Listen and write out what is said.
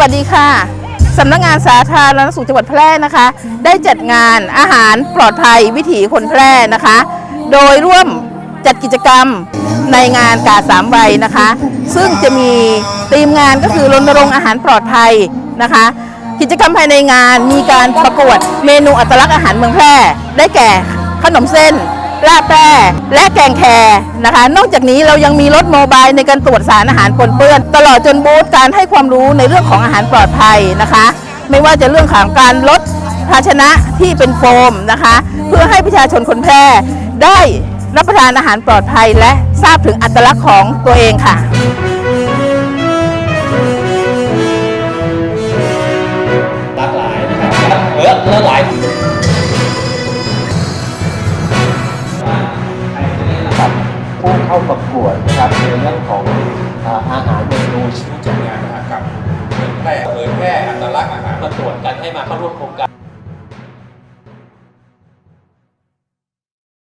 วัสดีค่ะสำนักงานสาธารณสุขจังหวัดแพร่นะคะ ได้จัดงานอาหารปลอดภัยวิถีคนแพร่นะคะ โดยร่วมจัดกิจกรรมในงานกาสามวัยนะคะ ซึ่งจะมีธีมงานก็คือรณรงค์อาหารปลอดภัยนะคะ กิจกรรมภายในงานมีการประกวดเมนูอัตลักษณ์อาหารเมืองแพร่ ได้แก่ขนมเส้น ลาบแพร่และแกงแครนะคะ นอกจากนี้เรายังมีรถโมบายในการตรวจสารอาหารปนเปื้อน ตลอดจนบูธการให้ความรู้ในเรื่องของอาหารปลอดภัยนะคะ ไม่ว่าจะเรื่องของการลดภาชนะที่เป็นโฟมนะคะ เพื่อให้ประชาชนคนแพร่ได้รับประทานอาหารปลอดภัยและทราบถึงอัตลักษณ์ของตัวเองค่ะ เข้าประกวดนะครับในเรื่องของอ่าอาหารเมนูผู้จัดงานนะครับเผยแพร่เผยแพร่อัตลักษณ์อาหาร มาตรวจกันให้มาเข้าร่วมโครงการ